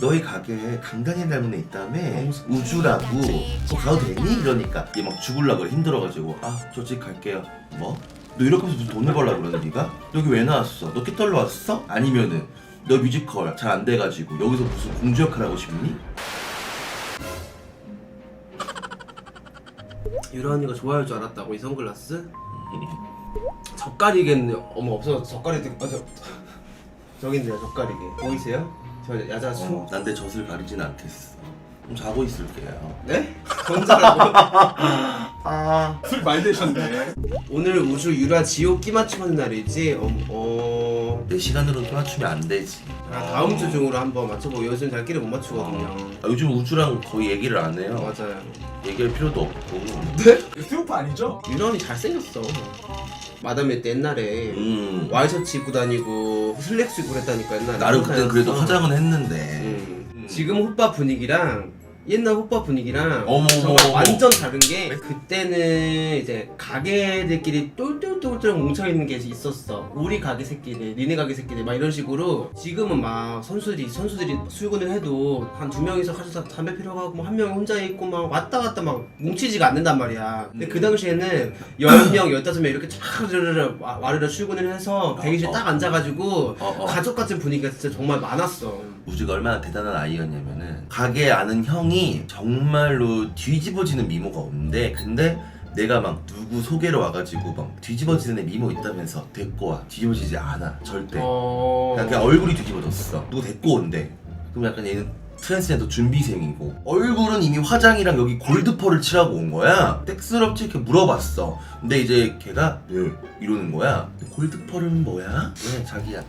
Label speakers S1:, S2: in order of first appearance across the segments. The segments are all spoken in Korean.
S1: 너희 가게에 강단이 닮은 애 있다며 우주라고 뭐 가도 되니? 이러니까 얘 막 죽을라 그래 힘들어가지고 아 저 집 갈게요 뭐? 너 이렇게 하면서 무슨 돈을 벌라 그러는 니가? 여기 왜 나왔어? 너 끼떨러 왔어? 아니면은 너 뮤지컬 잘 안 돼가지고 여기서 무슨 공주 역할 하고 싶니?
S2: 유라 언니가 좋아할 줄 알았다고 이 선글라스? 젓가리겠네. 어머 없어 젓가리 되게 맞아. 저기 있네요 젓가리게. 보이세요? 저 야자수.
S1: 어, 난내 젖을 가리진 않겠어 좀 자고 있을게요
S2: 네? 정자라고.
S3: 아술 많이 드셨네.
S2: 오늘 우주 유라 지옥 끼 맞춤 하는 날이지. 어, 어...
S1: 내 시간으로 또 맞추면 안 되지
S2: 아, 다음 주 중으로 한번 맞춰보고 요즘 잘 끼를 못 맞추거든요.
S1: 아, 요즘 우주랑 거의 얘기를 안 해요
S2: 맞아요.
S1: 얘기할 필요도 없고
S3: 스우프 아니죠?
S2: 유라 언니 잘생겼어. 마담에 때 옛날에
S1: 음
S2: 와이셔츠 입고 다니고 슬랙스 입고 그랬다니까 옛날에.
S1: 나름 그땐 그래도
S2: 어.
S1: 화장은 했는데
S2: 음. 지금 호빠 분위기랑 옛날 호빠 분위기랑
S1: 어머,
S2: 정말
S1: 어머.
S2: 완전 다른 게 그때는 이제 가게들끼리 똘똘똘똘 뭉쳐있는 게 있었어. 우리 가게 새끼들 니네 가게 새끼들 막 이런 식으로 지금은 막 선수들이 선수들이 출근을 해도 한 두 명이서 가서 담배 피러 가고 뭐 한 명이 혼자 있고 막 왔다 갔다 막 뭉치지가 않는단 말이야. 근데 그 당시에는 10명 15명 이렇게 쫙 르르르 와- 와르르 출근을 해서 대기실에 딱 앉아가지고
S1: 어, 어.
S2: 가족 같은 분위기가 진짜 정말 많았어.
S1: 우주가 얼마나 대단한 아이였냐면은 가게 아는 형이 정말로 뒤집어지는 미모가 없는데 근데 내가 막 누구 소개로 와가지고 막 뒤집어지는 애 미모 있다면서 데리고 와. 뒤집어지지 않아. 절대.
S2: 어...
S1: 그냥, 그냥 얼굴이 뒤집어졌어. 누구 데리고 온대. 그럼 약간 얘는 트랜스젠더 준비생이고. 얼굴은 이미 화장이랑 여기 골드펄을 칠하고 온 거야. 땡스럽지? 이렇게 물어봤어. 근데 이제 걔가 네. 이러는 거야. 골드펄은 뭐야? 왜 자기야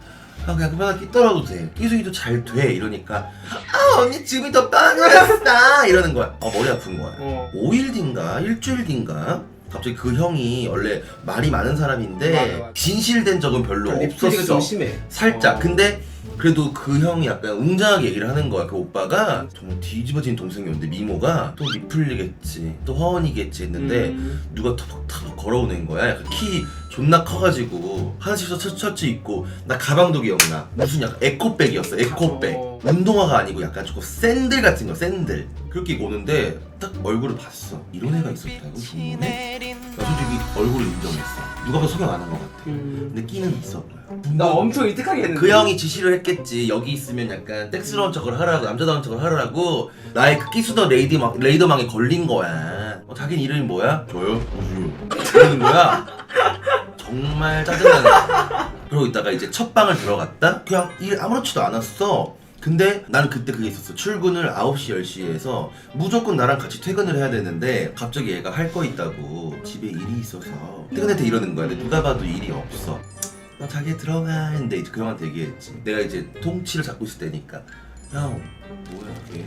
S1: 아 그냥 그만 끼더라도 돼. 끼수기도 잘 돼. 이러니까 아 언니 지금이 더 빠졌다. 이러는 거야. 어 머리 아픈 거야.
S2: 어.
S1: 5일 뒤인가? 일주일 뒤인가? 갑자기 그 형이 원래 말이 많은 사람인데
S2: 맞아, 맞아.
S1: 진실된 적은 별로
S2: 립스틱이
S1: 없었어.
S2: 좀 심해.
S1: 살짝.
S2: 어.
S1: 근데 그래도 그 형이 약간 웅장하게 얘기를 하는 거야. 그 오빠가 정말 뒤집어진 동생이었는데 미모가 또 리플리겠지 또 화원이겠지 했는데
S2: 음.
S1: 누가 터벅터벅 걸어오는 거야. 약간 키 존나 커가지고 하나씩 셔츠 입고. 나 가방도 기억나. 무슨 약간 에코백이었어 에코백.
S2: 어.
S1: 운동화가 아니고 약간 조금 샌들 같은 거 샌들 그렇게 입고 오는데 딱 얼굴을 봤어 이런 애가 있었다고 중문에 나 솔직히 얼굴을 인정했어 누가 봐도 소개 안한 것 같아
S2: 음.
S1: 근데 끼는 있어 보여
S2: 나 엄청 이득하게 했는데.
S1: 그 형이 지시를 했겠지. 여기 있으면 약간 땡스러운 척을 하라고, 남자다운 척을 하라고. 나의 그 끼수더 레이디망, 레이더망에 걸린 거야. 어, 자기는 이름이 뭐야? 저요? 우주요. 그러는 거야. 정말 짜증나는 거야. 그러고 있다가 이제 첫 방을 들어갔다? 그냥 일 아무렇지도 않았어. 근데 나는 그때 그게 있었어. 출근을 9시, 10시에 해서 무조건 나랑 같이 퇴근을 해야 되는데 갑자기 얘가 할 거 있다고 집에 일이 있어서 퇴근할 때 이러는 거야. 근데 누가 봐도 일이 없어. 나 자기 들어가 했는데 이제 그 형한테 얘기했지 내가 이제 통치를 잡고 있을 때니까 형 뭐야 걔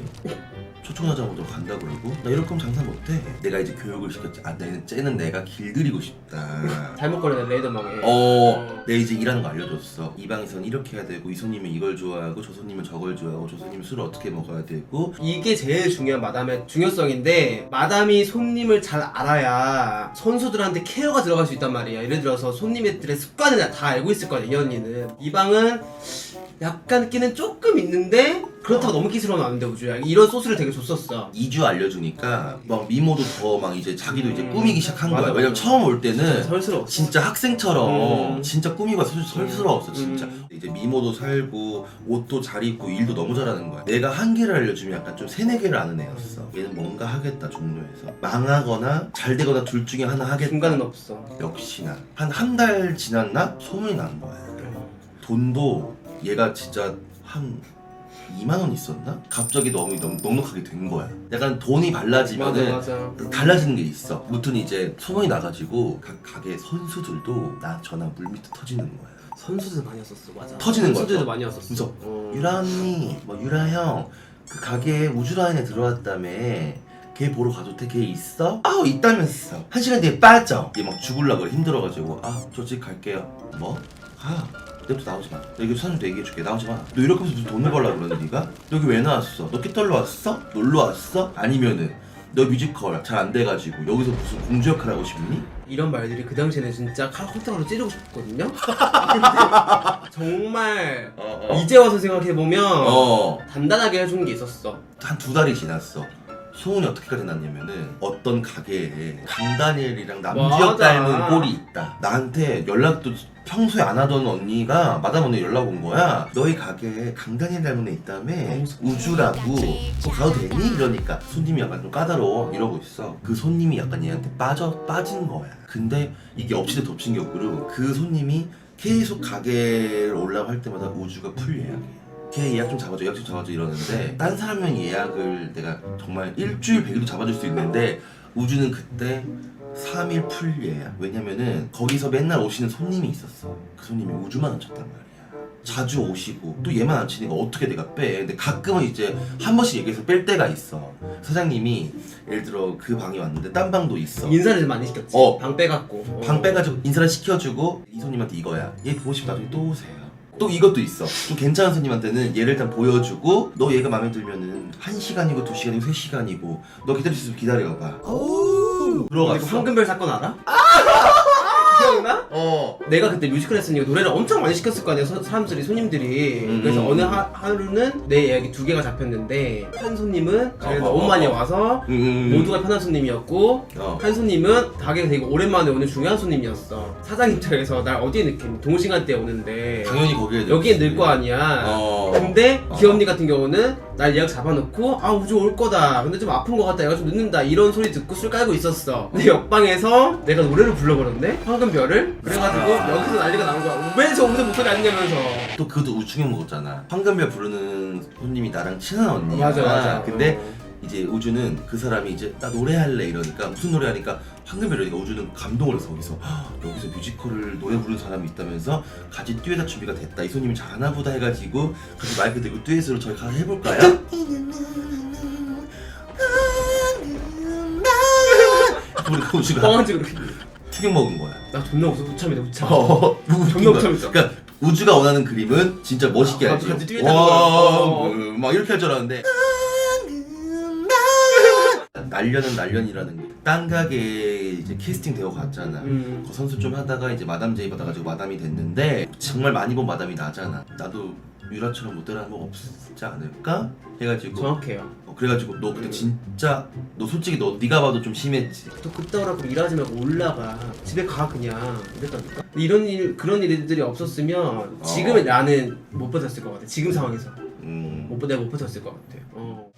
S1: 초청하자마자 간다 그러고 나 이럴 거면 장사 못해 내가 이제 교육을 시켰지 아 내는 쟤는 내가 길들이고 싶다
S2: 잘못 걸리네 레이더망에.
S1: 어, 내가 이제 일하는 거 알려줬어. 이 방에선 이렇게 해야 되고, 이 손님은 이걸 좋아하고, 저 손님은 저걸 좋아하고, 저 손님은 술을 어떻게 먹어야 되고.
S2: 이게 제일 중요한 마담의 중요성인데 마담이 손님을 잘 알아야 선수들한테 케어가 들어갈 수 있단 말이야 예를 들어서 손님들의 습관을 다 알고 있을 거야 이 언니는 이 방은 약간 끼는 조금 있는데 그렇다고 너무 끼스러우면 안 돼 우주야. 이런 소스를 되게 줬었어.
S1: 2주 알려주니까, 막 미모도 더 막 이제 자기도 이제
S2: 음.
S1: 꾸미기 시작한
S2: 맞아,
S1: 거야. 왜냐면. 처음 올 때는
S2: 설스러워
S1: 진짜 학생처럼
S2: 음.
S1: 진짜 꾸미고 설- 설스러웠어 진짜.
S2: 음.
S1: 이제 미모도 살고 옷도 잘 입고 일도 너무 잘하는 거야. 내가 한 개를 알려주면 약간 좀 세네 개를 아는 애였어. 얘는 뭔가 하겠다 종로에서. 망하거나 잘 되거나 둘 중에 하나 하겠다.
S2: 중간은 없어.
S1: 역시나. 한 한 달 지났나? 소문이 난 거야. 돈도 얘가 진짜 한 2만 원 있었나? 갑자기 너무 너무 넉넉하게 된 거야 약간 돈이
S2: 맞아
S1: 발라지면은
S2: 맞아
S1: 달라지는 게 있어. 무튼 이제 소문이 나가지고 각 가게 선수들도 나 전화 물밑에 터지는 거야.
S2: 선수들 많이 왔었어 맞아
S1: 터지는 거야,
S2: 선수들도
S1: 또.
S2: 많이 왔었어
S1: 그래서
S2: 어.
S1: 유라 언니, 뭐 유라 형, 그 가게에 우주라인에 들어왔다며. 걔 보러 가도 돼? 걔 있어? 아우 있다면서. 한 시간 뒤에 빠져. 얘 막 죽을라 그래 힘들어가지고 아 저 집 갈게요. 뭐? 가. 내부터 나오지 마. 나 여기 사장님도 얘기해줄게. 나오지 마. 너 이렇게 하면서 무슨 돈을 벌라 그러는 니가? 너 여기 왜 나왔어? 너 끼떨러 왔어? 놀러 왔어? 아니면은 너 뮤지컬 잘 안 돼가지고 여기서 무슨 공주 역할 하고 싶니?
S2: 이런 말들이 그 당시에는 진짜 칼 홀짝으로 찌르고 싶었거든요. 근데 정말
S1: 어,
S2: 이제 와서 생각해 보면
S1: 어.
S2: 단단하게 해준 게 있었어.
S1: 한 두 달이 지났어. 소문이 어떻게까지 났냐면은 어떤 가게에 강다니엘이랑 남주혁
S2: 맞아.
S1: 닮은 꼴이 있다. 나한테 연락도 평소에 안 하던 언니가 마담 언니 연락 온 거야. 너희 가게에 강다니엘 닮은 애 있다며 우주라고 너 가도 되니? 이러니까 손님이 약간 좀 까다로워 이러고 있어. 그 손님이 약간 얘한테 빠져 빠진 거야. 근데 이게 엎치도 덮친 격으로 그 손님이 계속 가게를 올라고 할 때마다 우주가 풀 예약이야. 걔 예약 좀 잡아줘, 예약 좀 잡아줘 이러는데 딴 사람은 예약을 내가 정말 일주일 100일도 잡아줄 수 있는데 우주는 그때 3일 풀 예약. 왜냐면은 거기서 맨날 오시는 손님이 있었어. 그 손님이 우주만 안 쳤단 말이야. 자주 오시고 또 얘만 안 치니까 어떻게 내가 빼? 근데 가끔은 이제 한 번씩 얘기해서 뺄 때가 있어. 사장님이 예를 들어 그 방이 왔는데 딴 방도 있어.
S2: 인사를 좀 많이 시켰지.
S1: 어.
S2: 방 빼갖고. 어.
S1: 방 빼가지고 인사를 시켜주고 이 손님한테 이거야. 얘 보고 싶으면 나중에 또 오세요. 또 이것도 있어. 좀 괜찮은 손님한테는 얘를 일단 보여주고 너 얘가 마음에 들면은 한 시간이고 두 시간이고 세 시간이고 너 기다릴 수 있으면 기다려봐.
S2: 그리고
S1: 들어갔어.
S2: 황금별 사건 알아? 기억나?
S1: 어.
S2: 내가 그때 뮤지컬 했으니까 노래를 엄청 많이 시켰을 거 아니야 서- 사람들이 손님들이
S1: 음.
S2: 그래서 어느 하, 하루는 내 예약이 두 개가 잡혔는데 한 손님은 가게
S1: 어,
S2: 너무
S1: 어,
S2: 많이
S1: 어.
S2: 와서
S1: 음.
S2: 모두가 편한 손님이었고
S1: 어.
S2: 한 손님은 가게가 되게 오랜만에 오는 중요한 손님이었어 사장 입장에서 날 어디에 넣겠니 동시간대에 오는데
S1: 당연히 거기에
S2: 여기에 넣을 거 아니야
S1: 어.
S2: 근데
S1: 어.
S2: 기업니 같은 경우는 날 예약 잡아놓고 아 우주 올 거다 근데 좀 아픈 거 같다 얘가 좀 늦는다 이런 소리 듣고 술 깔고 있었어 근데 옆방에서 내가 노래를 불러버렸네 황금 별을 그래가지고 여기서 난리가 나는 거야 왜저 우주 목소리 아니냐면서
S1: 또 그것도 우중에 먹었잖아. 황금별 부르는 손님이 나랑 친한 언니야.
S2: 맞아 맞아
S1: 근데
S2: 어.
S1: 이제 우주는 그 사람이 이제 나 노래할래 이러니까 무슨 노래 하니까 황금별이니까 우주는 감동을 해서 거기서 "헉, 여기서 뮤지컬을 노래 부르는 사람이 있다면서 같이 듀엣할 준비가 됐다 이 손님이 잘하나 보다 해가지고 같이 마이크 들고 듀엣으로 저희 가서 해볼까요? 우리가 우주가
S2: 뻥한지 그렇게
S1: 충격 먹은 거야
S2: 나 존나 웃어. 우참이다 우참.
S1: 어,
S2: 존나 웃참했어
S1: 그러니까 우주가 원하는 그림은 진짜 멋있게
S2: 아, 같이 듀엣하는
S1: 와,
S2: 거.
S1: 음, 막 이렇게 할 줄 알았는데. 날려는 날련이라는 게 딴 가게에 이제 캐스팅 되어 갔잖아.
S2: 음.
S1: 그 선수 좀 하다가 이제 마담 제의 받아가지고 마담이 됐는데 정말 많이 본 마담이 나잖아. 나도 유라처럼 모델하는 거 없지 않을까? 해가지고.
S2: 정확해요.
S1: 어, 그래가지고 너 그때
S2: 음.
S1: 진짜 너 솔직히 너 네가 봐도 좀 심했지.
S2: 또 그따구라고 일하지 말고 올라가. 집에 가 그냥. 이랬다니까? 근데 이런 일 그런 일들이 없었으면 지금의 나는 못 버텼을 것 같아. 지금 상황에서.
S1: 음.
S2: 못, 내가 못 버텼을 것 같아. 어.